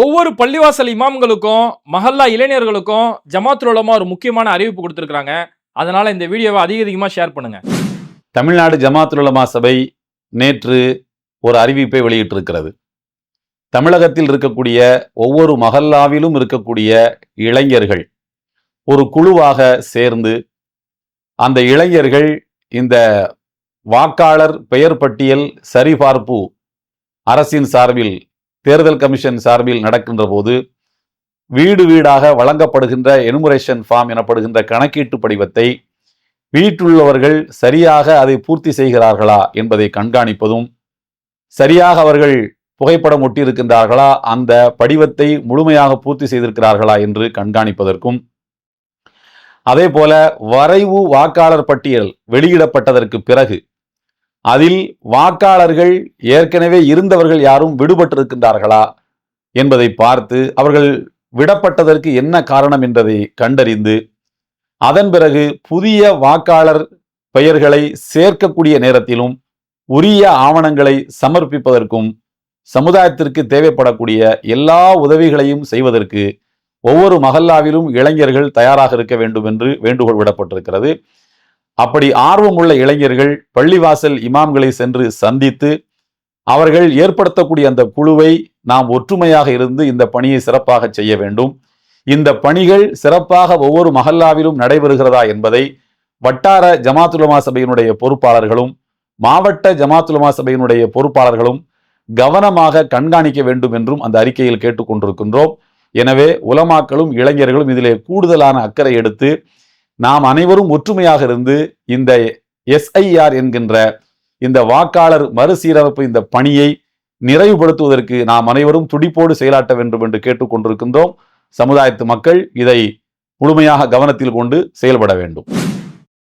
ஒவ்வொரு பள்ளிவாசல் இமாம்களுக்கும் மஹல்லா இளைஞர்களுக்கும் ஜமாத்துல் உலமா ஒரு முக்கியமான அறிவிப்பு கொடுத்துருக்காங்க அதனால இந்த வீடியோவை அதிக அதிகமாக ஷேர் பண்ணுங்க. தமிழ்நாடு ஜமாத்துல் உலமா சபை நேற்று ஒரு அறிவிப்பை வெளியிட்டிருக்கிறது. தமிழகத்தில் இருக்கக்கூடிய ஒவ்வொரு மஹல்லாவிலும் இருக்கக்கூடிய இளைஞர்கள் ஒரு குழுவாக சேர்ந்து அந்த இளைஞர்கள் இந்த வாக்காளர் பெயர் பட்டியல் சரிபார்ப்பு அரசின் சார்பில் தேர்தல் கமிஷன் சார்பில் நடக்கின்ற போது வீடு வீடாக வழங்கப்படுகின்ற எனுமரேஷன் ஃபார்ம் எனப்படுகின்ற கணக்கீட்டு படிவத்தை வீட்டுள்ளவர்கள் சரியாக அதை பூர்த்தி செய்கிறார்களா என்பதை கண்காணிப்பதும் சரியாக அவர்கள் புகைப்படம் ஒட்டியிருக்கின்றார்களா அந்த படிவத்தை முழுமையாக பூர்த்தி செய்திருக்கிறார்களா என்று கண்காணிப்பதற்கும் அதே போல வரைவு வாக்காளர் பட்டியல் வெளியிடப்பட்டதற்கு பிறகு அதில் வாக்காளர்கள் ஏற்கனவே இருந்தவர்கள் யாரும் விடுபட்டிருக்கின்றார்களா என்பதை பார்த்து அவர்கள் விடப்பட்டதற்கு என்ன காரணம் என்பதை கண்டறிந்து அதன் பிறகு புதிய வாக்காளர் பெயர்களை சேர்க்கக்கூடிய நேரத்திலும் உரிய ஆவணங்களை சமர்ப்பிப்பதற்கும் சமுதாயத்திற்கு தேவைப்படக்கூடிய எல்லா உதவிகளையும் செய்வதற்கு ஒவ்வொரு மகல்லாவிலும் இளைஞர்கள் தயாராக இருக்க வேண்டும் என்று வேண்டுகோள் விடப்பட்டிருக்கிறது. அப்படி ஆர்வமுள்ள இளைஞர்கள் பள்ளிவாசல் இமாம்களை சென்று சந்தித்து அவர்கள் ஏற்படுத்தக்கூடிய அந்த குழுவை நாம் ஒற்றுமையாக இருந்து இந்த பணியை சிறப்பாக செய்ய வேண்டும். இந்த பணிகள் சிறப்பாக ஒவ்வொரு மஹல்லாவிலும் நடைபெறுகிறதா என்பதை வட்டார ஜமாத்துலமா சபையினுடைய பொறுப்பாளர்களும் மாவட்ட ஜமாத்துலமா சபையினுடைய பொறுப்பாளர்களும் கவனமாக கண்காணிக்க வேண்டும் என்றும் அந்த அறிக்கையில் கேட்டுக்கொண்டிருக்கின்றோம். எனவே உலமாக்களும் இளைஞர்களும் இதிலே கூடுதலான அக்கறை எடுத்து நாம் அனைவரும் ஒற்றுமையாக இருந்து இந்த எஸ்ஐஆர் என்கின்ற இந்த வாக்காளர் மறுசீரமைப்பு இந்த பணியை நிறைவுபடுத்துவதற்கு நாம் அனைவரும் துடிப்போடு செயலாட்ட வேண்டும் என்று கேட்டுக்கொண்டிருக்கின்றோம். சமுதாயத்து மக்கள் இதை முழுமையாக கவனத்தில் கொண்டு செயல்பட வேண்டும்.